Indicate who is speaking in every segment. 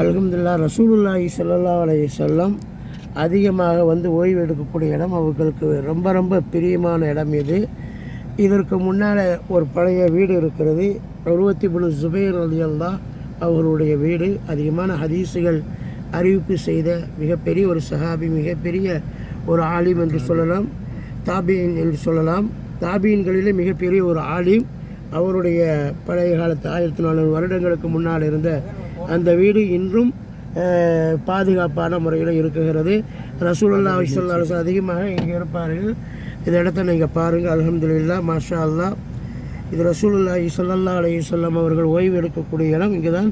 Speaker 1: அல்ஹம்துலில்லாஹ் ரசூலுல்லாஹி ஸல்லல்லாஹு அலைய செல்லம் அதிகமாக வந்து ஓய்வு எடுக்கக்கூடிய இடம் அவர்களுக்கு ரொம்ப ரொம்ப பிரியமான இடம் இது. இதற்கு முன்னால் ஒரு பழைய வீடு இருக்கிறது. அறுபத்தி மூணு ஜுபைர் அலியல்லா அவர்களுடைய வீடு. அதிகமான ஹதீஸுகள் அறிவிப்பு செய்த மிகப்பெரிய ஒரு சஹாபி மிகப்பெரிய ஒரு ஆலிம் என்று சொல்லலாம். தாபீன் என்று சொல்லலாம். தாபீன்களிலே மிகப்பெரிய ஒரு ஆலிம். அவருடைய பழைய காலத்து ஆயிரத்தி நானூறு வருடங்களுக்கு முன்னால் இருந்த அந்த வீடு இன்றும் பாதுகாப்பான முறையில் இருக்குகிறது. ரசூலுல்லா சொல்லி அதிகமாக இங்கே இருப்பார்கள். இந்த இடத்த நீங்கள் பாருங்கள் அல்ஹம்துலில்லா மாஷா அல்லாஹ் இது ரசூலுல்லாஹி ஸல்லல்லாஹு அலைஹி வஸல்லம் அவர்கள் ஓய்வு எடுக்கக்கூடிய இடம். இங்கே தான்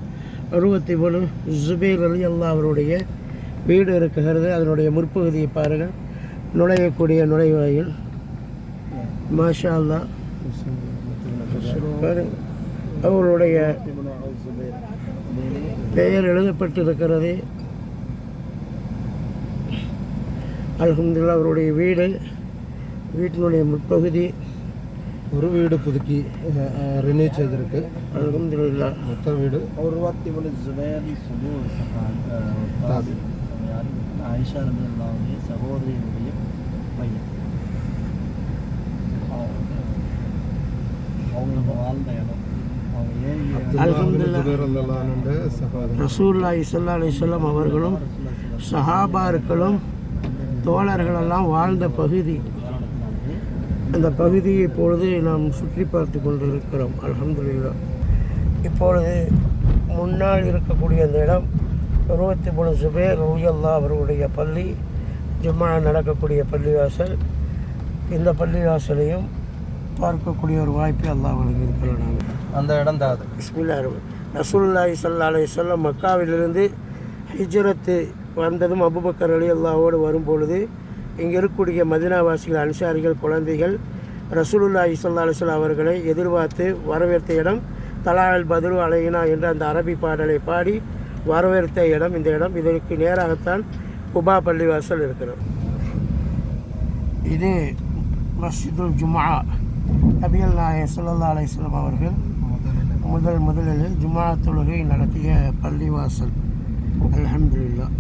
Speaker 1: அறுபத்தி மூணு ஜுபேர் அலி அல்லா அவருடைய வீடு இருக்குகிறது அதனுடைய முற்பகுதியை பாருங்கள் நுழையக்கூடிய நுழைவாயில். மாஷா அல்லாஹ் பாருங்க. அவருடைய பெயர் எழுதப்பட்டிருக்கிறது. அலகம்துல்லா அவருடைய வீடு வீட்டினுடைய முற்பகுதி.
Speaker 2: ஒரு வீடு புதுக்கி
Speaker 1: ரினியூ
Speaker 2: செய்திருக்கு. அலகம்துல்லா
Speaker 3: மொத்த வீடு. அறுபத்தி மூணு
Speaker 2: சுபேர்
Speaker 3: சுபு ஆயிஷா ரமி சகோதரியினுடைய பையன். அவங்க வாழ்ந்த இடம்.
Speaker 1: ரசூல்லா இசல்லா அலிசல்லாம் அவர்களும் சஹாபார்களும் தோழர்களெல்லாம் வாழ்ந்த பகுதி. அந்த பகுதியை இப்பொழுது நாம் சுற்றி பார்த்து கொண்டு இருக்கிறோம் அலமதுல்லா இப்பொழுது முன்னால் இருக்கக்கூடிய அந்த இடம் இருபத்தி மூணு சுபேர் ரூயல்லா அவர்களுடைய பள்ளி ஜும்மா நடக்கக்கூடிய பள்ளிவாசல். இந்த பள்ளிவாசலையும் பார்க்கக்கூடிய ஒரு வாய்ப்பை எல்லாம் வழங்கியிருக்கிறோம் நாங்கள்
Speaker 2: அந்த இடம் தான் அது.
Speaker 1: பிஸ்மில்லா ரசூலுல்லாஹி ஸல்லல்லாஹு அலைஹி மக்காவிலிருந்து ஹிஜ்ரத்து வந்ததும் அபுபக்கர் அலி அல்லாவோடு வரும்பொழுது இங்கே இருக்கக்கூடிய மதினாவாசிகள் அன்சாரிகள் குழந்தைகள் ரசூலுல்லா ஸல்லல்லாஹு அலைஹி அவர்களை எதிர்பார்த்து வரவேற்ற இடம் தலால் பதிலு அலையினா என்ற அந்த அரபி பாடலை பாடி வரவேற்ற இடம் இந்த இடம். இதற்கு நேராகத்தான் குபா பள்ளிவாசல் இருக்கிறது. இது மஸ்ஜிதுல் ஜுமா நபிகள் நாயகம் ஸல்லல்லாஹு அலைஹி அவர்கள் முதல் முதலில் ஜுமா தொழுகை நடத்திய பள்ளிவாசல் அல்ஹம்துலில்லாஹ்